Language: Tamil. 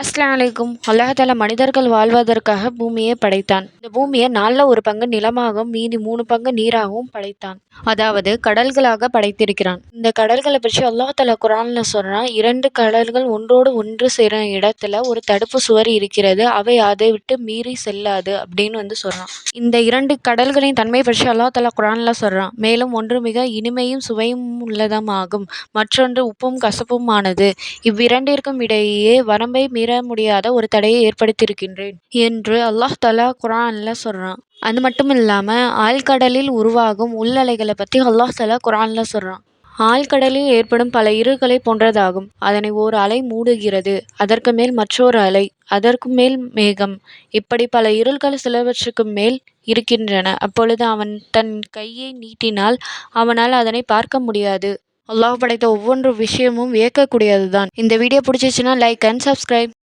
அஸ்லாம் அலைக்கும். அல்லாஹால மனிதர்கள் வாழ்வதற்காக பூமியை படைத்தான். இந்த பூமியை நாலில் ஒரு பங்கு நிலமாகவும் மீதி மூணு பங்கு நீராகவும் படைத்தான். அதாவது கடல்களாக படைத்திருக்கிறான். இந்த கடல்களை பற்றி அல்லாஹால குரான்ல சொல்கிறான் இரண்டு கடல்கள் ஒன்றோடு ஒன்று சேரும் இடத்துல ஒரு தடுப்பு சுவர் இருக்கிறது அவை அதை விட்டு மீறி செல்லாது அப்படின்னு வந்து சொல்கிறான் இந்த இரண்டு கடல்களின் தன்மை பற்றி அல்லாஹால குரான்ல சொல்கிறான் மேலும் ஒன்று மிக இனிமையும் சுவையும் உள்ளதமாகும் மற்றொன்று உப்பும் கசப்புமானது இவ்விரண்டிற்கும் இடையே வரம்பை மீற முடியாத ஒரு தடையை ஏற்படுத்தியிருக்கின்றேன் என்று அல்லாஹ் தலா குரான்ல சொல்கிறான் அது மட்டும் இல்லாமல் ஆழ்கடலில் உருவாகும் உள்ளலைகளை பற்றி அல்லாஹ் தலா குரான்ல சொல்கிறான் ஆழ்கடலில் ஏற்படும் பல இருகளை போன்றதாகும். அதனை ஓர் அலை மூடுகிறது அதற்கு மேல் மற்றொரு அலை அதற்கு மேல் மேகம். இப்படி பல இருள்கள் சிலவற்றுக்கு மேல் இருக்கின்றன. அப்பொழுது அவன் தன் கையை நீட்டினால் அவனால் அதனை பார்க்க முடியாது. அல்லாஹ் படைத்த ஒவ்வொன்று விஷயமும் வியக்கக்கூடியதுதான். இந்த வீடியோ பிடிச்சிச்சுன்னா லைக் அண்ட் சப்ஸ்கிரைப்